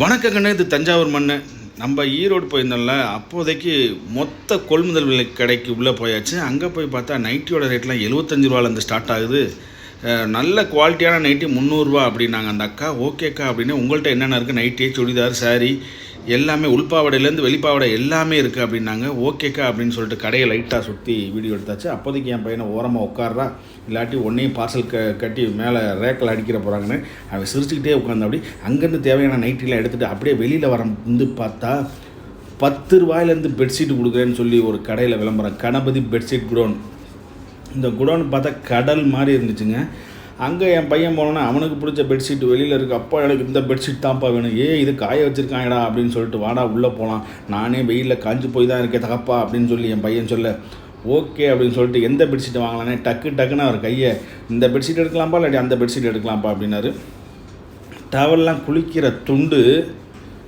வணக்கங்கண்ணே இது தஞ்சாவூர் மண் நம்ம ஈரோடு போயிருந்தோம்ல அப்போதைக்கு மொத்த கொள்முதல் விலை கடைக்கு உள்ளே போயாச்சு. அங்கே போய் பார்த்தா நைட்டியோட ரேட்லாம் எழுபத்தஞ்சு ரூபாலேருந்து ஸ்டார்ட் ஆகுது. நல்ல குவாலிட்டியான நைட்டி முந்நூறுரூவா அப்படின்னாங்க அந்த அக்கா. ஓகேக்கா அப்படின்னு உங்கள்கிட்ட என்னென்ன இருக்குது நைட்டி சுடிதார் saree எல்லாமே உள்பாவடையிலேருந்து வெளிப்பாவடை எல்லாமே இருக்குது அப்படின்னாங்க. ஓகேக்கா அப்படின்னு சொல்லிட்டு கடையை லைட்டாக சுற்றி வீடியோ எடுத்தாச்சு. அப்போதைக்கு என் பையனை ஓரமாக உட்கார்றா. இல்லாட்டி ஒன்றையும் பார்சல் க கட்டி மேலே ரேக்கில் அடிக்கிற போகிறாங்கன்னு அவன் சிரிச்சுக்கிட்டே உட்காந்து அப்படி அங்கேருந்து தேவையான நைட்டிலாம் எடுத்துகிட்டு அப்படியே வெளியில் வர வந்து பார்த்தா பத்து ரூபாயிலேருந்து பெட்ஷீட் கொடுக்குறேன்னு சொல்லி ஒரு கடையில் விளம்பரம். Ganapathi bedsheet godown. இந்த குடோன் பார்த்தா கடல் மாதிரி இருந்துச்சுங்க. அங்கே என் பையன் போனோன்னா அவனுக்கு பிடிச்ச பெட்ஷீட் வெளியில் இருக்கு. அப்பா எனக்கு இந்த பெட்ஷீட் தான்ப்பா வேணும். ஏ இது காய வச்சுருக்காங்கடா அப்படின்னு சொல்லிட்டு வாடா உள்ளே போகலாம் நானே வெயிலில் காஞ்சு போய் தான் இருக்கேன் தகப்பா அப்படின்னு சொல்லி என் பையன் சொல்ல ஓகே அப்படின்னு சொல்லிட்டு எந்த பெட்ஷீட் வாங்கலானே டக்கு டக்குன்னு அவர் கையை இந்த பெட்ஷீட் எடுக்கலாம்ப்பா இல்லாட்டி அந்த பெட்ஷீட் எடுக்கலாம்ப்பா அப்படின்னாரு. டவல்லாம் குளிக்கிற துண்டு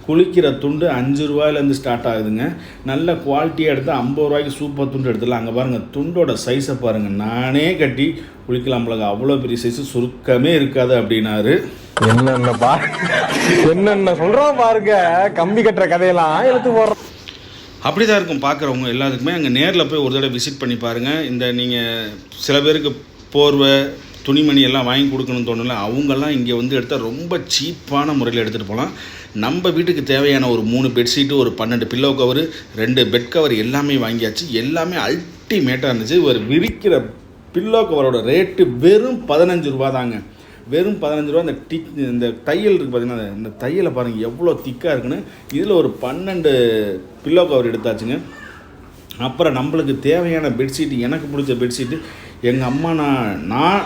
குளிக்கிற துண்டு அஞ்சு ரூபாயிலேருந்து ஸ்டார்ட் ஆகுதுங்க. நல்ல குவாலிட்டியாக எடுத்து ஐம்பது ரூபாய்க்கு சூப்பர் துண்டு எடுத்துடலாம். அங்கே பாருங்கள் துண்டோட சைஸை பாருங்கள் நானே கட்டி குளிக்கலாம் பிள்ளைங்க அவ்வளோ பெரிய சைஸு சுருக்கமே இருக்காது அப்படின்னாரு. என்னென்ன பா என்னென்ன சொல்றான் பாருங்க. கம்பி கட்டுற கதையெல்லாம் எடுத்து போடுறோம் அப்படி தான் இருக்கும் பார்க்குறவங்க எல்லாத்துக்குமே அங்கே நேரில் போய் ஒரு தடவை விசிட் பண்ணி பாருங்கள் இந்த நீங்கள் சில பேருக்கு போர்வை துணிமணி எல்லாம் வாங்கி கொடுக்கணும்னு தோணல அவங்கெல்லாம் இங்கே வந்து எடுத்தால் ரொம்ப சீப்பான முறையில் எடுத்துகிட்டு போகலாம். நம்ம வீட்டுக்கு தேவையான ஒரு மூணு பெட்ஷீட்டு ஒரு பன்னெண்டு பில்லோ கவர் ரெண்டு பெட் கவர் எல்லாமே வாங்கியாச்சு. எல்லாமே அல்டிமேட்டாக இருந்துச்சு. ஒரு விரிக்கிற பில்லோ கவரோட ரேட்டு வெறும் பதினஞ்சு ரூபா தாங்க. வெறும் பதினஞ்சு ரூபா. இந்த டிக் இந்த தையல் இருக்குது பார்த்தீங்கன்னா இந்த தையலை பாருங்கள் எவ்வளோ திக்காக இருக்குன்னு. இதில் ஒரு பன்னெண்டு பில்லோ கவர் எடுத்தாச்சுங்க. அப்புறம் நம்மளுக்கு தேவையான பெட்ஷீட் எனக்கு பிடிச்ச பெட்ஷீட்டு எங்கள் அம்மா நான் நான்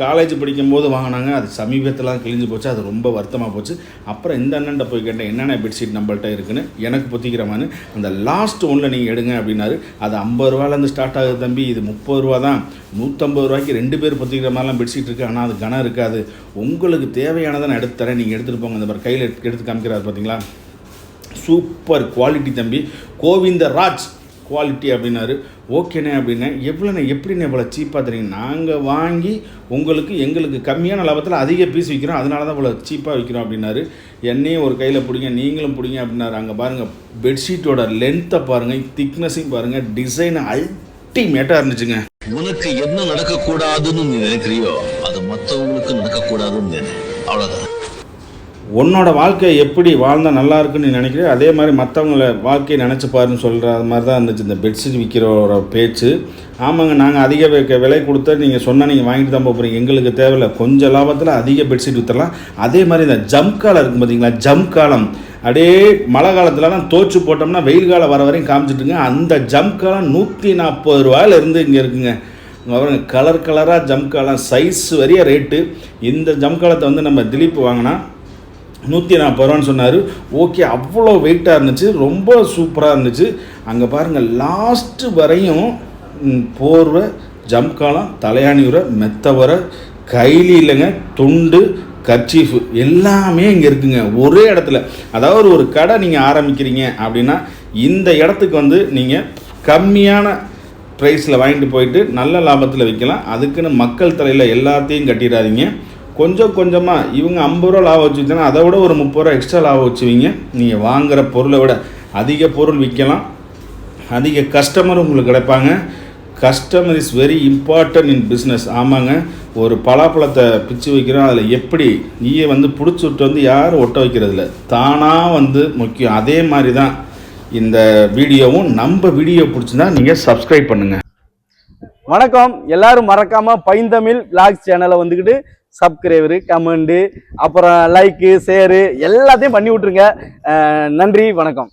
காலேஜ் படிக்கும்போது வாங்கினாங்க அது சமீபத்தில் கிழிஞ்சு போச்சு அது ரொம்ப வருத்தமாக போச்சு. அப்புறம் இந்த அண்ணன்ட்ட போய் கேட்டேன் என்னென்ன பெட்ஷீட் நம்மள்ட்ட இருக்குன்னு? எனக்கு பொத்திக்கிற மாதிரி அந்த லாஸ்ட் ஒன்றில் நீங்கள் எடுங்க அப்படின்னாரு. அது ஐம்பது ரூபாலேருந்து ஸ்டார்ட் ஆகுது தம்பி இது முப்பது ரூபா தான். நூற்றம்பது ரூபாய்க்கு ரெண்டு பேர் பொத்திக்கிற மாதிரிலாம் பெட்ஷீட் இருக்குது ஆனால் அது கனம் இருக்காது. உங்களுக்கு தேவையானதை நான் எடுத்து தரேன் நீங்கள் எடுத்துகிட்டு போங்க. இந்த மாதிரி கையில் எடுத்து எடுத்து காமிக்கிறாரு பார்த்தீங்களா சூப்பர் குவாலிட்டி தம்பி கோவிந்தராஜ் குவாலிட்டி அப்படின்னாரு. ஓகேண்ணே அப்படின்னே எவ்வளோண்ணே எப்படிண்ணே இவ்வளோ சீப்பாக தரீங்க நாங்கள் வாங்கி உங்களுக்கு எங்களுக்கு கம்மியான லாபத்தில் அதிக பீஸ் விற்கிறோம் அதனால தான் இவ்வளோ சீப்பாக விற்கிறோம் அப்படின்னாரு. என்னையும் ஒரு கையில் பிடிங்க நீங்களும் பிடிங்க அப்படின்னாரு. அங்கே பாருங்கள் பெட்ஷீட்டோட லென்த்தை பாருங்கள் திக்னஸையும் பாருங்கள் டிசைன் அல்டிமேட்டாக இருந்துச்சுங்க. உனக்கு என்ன நடக்கக்கூடாதுன்னு நீ நினைக்கிறியோ அது மற்றவங்களுக்கு நடக்கக்கூடாதுன்னு அவ்வளோதான் உன்னோட வாழ்க்கை எப்படி வாழ்ந்தால் நல்லா இருக்குன்னு நினைக்கிறேன் அதே மாதிரி மற்றவங்கள வாழ்க்கையை நினச்சி பாருன்னு சொல்கிற மாதிரி தான் இருந்துச்சு இந்த பெட்ஷீட் விற்கிறோட பேச்சு. ஆமாங்க நாங்கள் அதிக விலை கொடுத்து நீங்கள் சொன்னால் நீங்கள் வாங்கிட்டு தான் போகிறீங்க எங்களுக்கு தேவையில்ல. கொஞ்சம் லாபத்தில் அதிக பெட்ஷீட் விற்றுலாம் அதே மாதிரி இந்த ஜம் காலம் இருக்கும் பார்த்தீங்களா ஜம் காலம் அப்படியே மழை காலத்துலலாம் தோச்சு போட்டோம்னா வெயில் காலம் வர வரையும் காமிச்சிட்டுங்க அந்த ஜம் காலம் நூற்றி நாற்பது ரூபாயிலேருந்து இங்கே இருக்குங்க. பாருங்க கலர் கலராக ஜம்காலம் சைஸ் வரைய ரேட்டு இந்த ஜம்காலத்தை வந்து நம்ம திலீப் வாங்கினா நூற்றி நாற்பது ரூபான்னு சொன்னார். ஓகே அவ்வளோ வெயிட்டாக இருந்துச்சு. ரொம்ப சூப்பராக இருந்துச்சு. அங்கே பாருங்கள் லாஸ்ட்டு வரையும் போர்வை ஜம்காலம் தலையாணி உரை மெத்த உரை கைலி இல்லைங்க துண்டு கர்ச்சீஃபு எல்லாமே இங்கே இருக்குங்க. ஒரே இடத்துல. அதாவது ஒரு கடை நீங்கள் ஆரம்பிக்கிறீங்க அப்படின்னா இந்த இடத்துக்கு வந்து நீங்கள் கம்மியான ப்ரைஸில் வாங்கிட்டு போயிட்டு நல்ல லாபத்தில் விற்கலாம். அதுக்குன்னு மக்கள் தலையில் எல்லாத்தையும் கட்டிடாதீங்க. கொஞ்சம் கொஞ்சமாக இவங்க ஐம்பது ரூபா லாபம் வச்சுக்கிட்டா அதை விட ஒரு முப்பது ரூபா எக்ஸ்ட்ரா லாபம் வச்சுவீங்க. நீங்கள் வாங்குகிற பொருளை விட அதிக பொருள் விற்கலாம். அதிக கஸ்டமர் உங்களுக்கு கிடைப்பாங்க. Customer is very important in business ஆமாங்க. ஒரு பலாப்பழத்தை பிச்சு வைக்கிறோம். அதில் எப்படி ஈயை வந்து பிடிச்சி விட்டு வந்து யாரும் ஒட்ட வைக்கிறதில்ல. தானாக வந்து முக்கியம். அதே மாதிரி தான் இந்த வீடியோவும். நம்ம வீடியோ பிடிச்சிருந்தா நீங்கள் சப்ஸ்கிரைப் பண்ணுங்கள் வணக்கம். எல்லாரும் மறக்காமல் பைந்தமிழ் விளாக்ஸ் சேனலை வந்துக்கிட்டு சப்ஸ்கிரைபரு கமெண்டு அப்புறம் லைக்கு ஷேரு எல்லாத்தையும் பண்ணி விட்ருங்க நன்றி வணக்கம்.